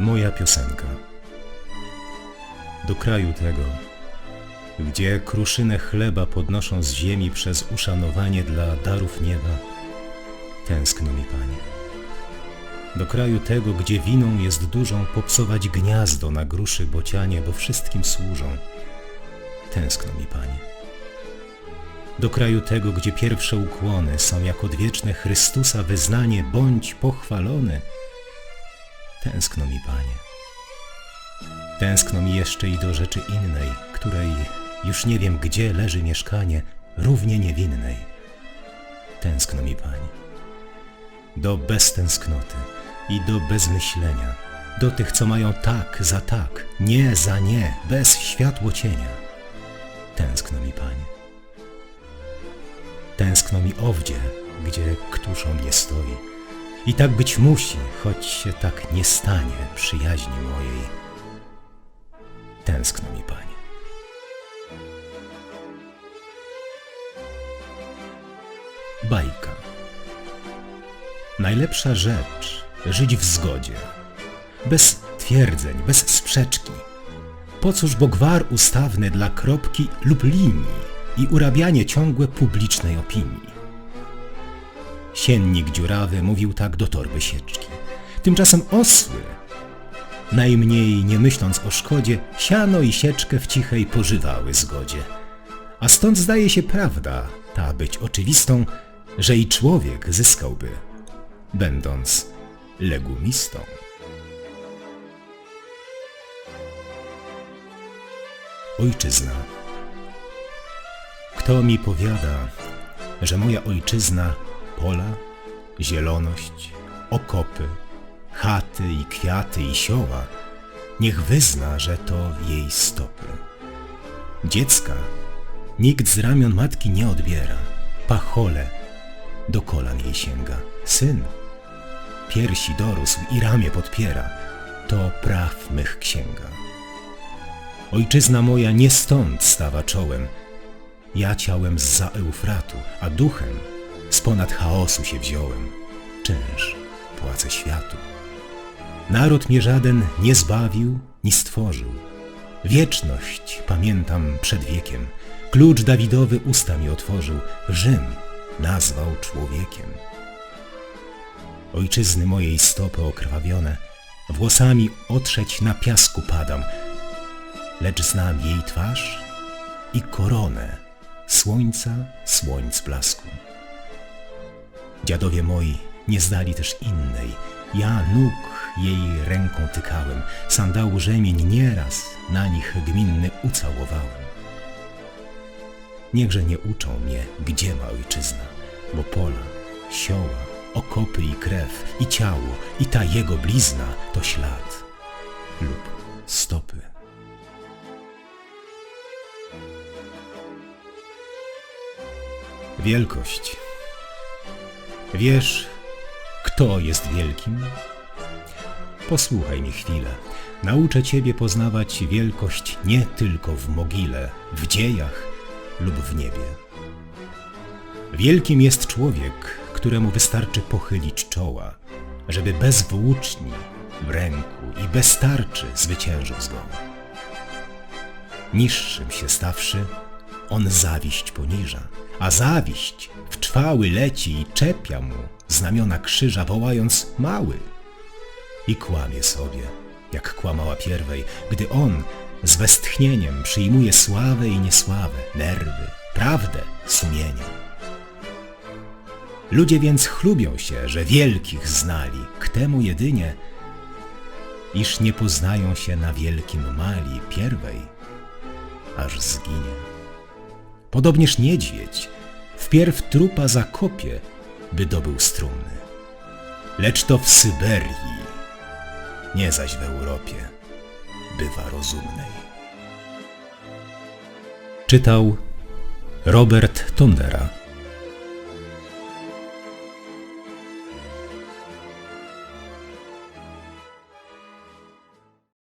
Moja piosenka. Do kraju tego, gdzie kruszynę chleba podnoszą z ziemi przez uszanowanie dla darów nieba, tęskno mi, Panie. Do kraju tego, gdzie winą jest dużą popsować gniazdo na gruszy bocianie, bo wszystkim służą, tęskno mi, Panie. Do kraju tego, gdzie pierwsze ukłony są jak odwieczne Chrystusa wyznanie, bądź pochwalony, tęskno mi, Panie. Tęskno mi jeszcze i do rzeczy innej, której już nie wiem gdzie leży mieszkanie, równie niewinnej. Tęskno mi, Panie. Do beztęsknoty i do bezmyślenia, do tych, co mają tak za tak, nie za nie, bez światło cienia. Tęskno mi, Panie. Tęskno mi owdzie, gdzie ktuszą mnie stoi. I tak być musi, choć się tak nie stanie przyjaźni mojej. Tęskno mi, Panie. Bajka. Najlepsza rzecz żyć w zgodzie. Bez twierdzeń, bez sprzeczki. Po cóż bo gwar ustawny dla kropki lub linii i urabianie ciągłe publicznej opinii. Siennik dziurawy mówił tak do torby sieczki. Tymczasem osły, najmniej nie myśląc o szkodzie, siano i sieczkę w cichej pożywały zgodzie. A stąd zdaje się prawda, ta być oczywistą, że i człowiek zyskałby, będąc legumistą. Ojczyzna. Kto mi powiada, że moja ojczyzna pola, zieloność, okopy, chaty i kwiaty i sioła, niech wyzna, że to jej stopy. Dziecka nikt z ramion matki nie odbiera, pachole do kolan jej sięga. Syn piersi dorósł i ramię podpiera, to praw mych księga. Ojczyzna moja nie stąd stawa czołem, ja ciałem zza Eufratu, a duchem z ponad chaosu się wziąłem. Czynsz płacę światu. Naród mnie żaden nie zbawił, ni stworzył. Wieczność pamiętam przed wiekiem. Klucz Dawidowy usta mi otworzył. Rzym nazwał człowiekiem. Ojczyzny mojej stopy okrwawione, włosami otrzeć na piasku padam, lecz znam jej twarz i koronę słońca słońc blasku. Dziadowie moi nie znali też innej, ja nóg jej ręką tykałem, sandału rzemień nieraz na nich gminny ucałowałem. Niechże nie uczą mnie, gdzie ma ojczyzna, bo pola, sioła, okopy i krew, i ciało, i ta jego blizna to ślad lub stopy. Wielkość. Wiesz, kto jest wielkim? Posłuchaj mi chwilę. Nauczę Ciebie poznawać wielkość nie tylko w mogile, w dziejach lub w niebie. Wielkim jest człowiek, któremu wystarczy pochylić czoła, żeby bez włóczni w ręku i bez tarczy zwyciężył zgon. Niższym się stawszy, on zawiść poniża, a zawiść w czwały leci i czepia mu znamiona krzyża, wołając mały. I kłamie sobie, jak kłamała pierwej, gdy on z westchnieniem przyjmuje sławę i niesławę, nerwy, prawdę, sumienie. Ludzie więc chlubią się, że wielkich znali, k temu jedynie, iż nie poznają się na wielkim mali pierwej, aż zginie. Podobnież niedźwiedź wpierw trupa zakopie, by dobył strumny. Lecz to w Syberii, nie zaś w Europie, bywa rozumnej. Czytał Robert Tondera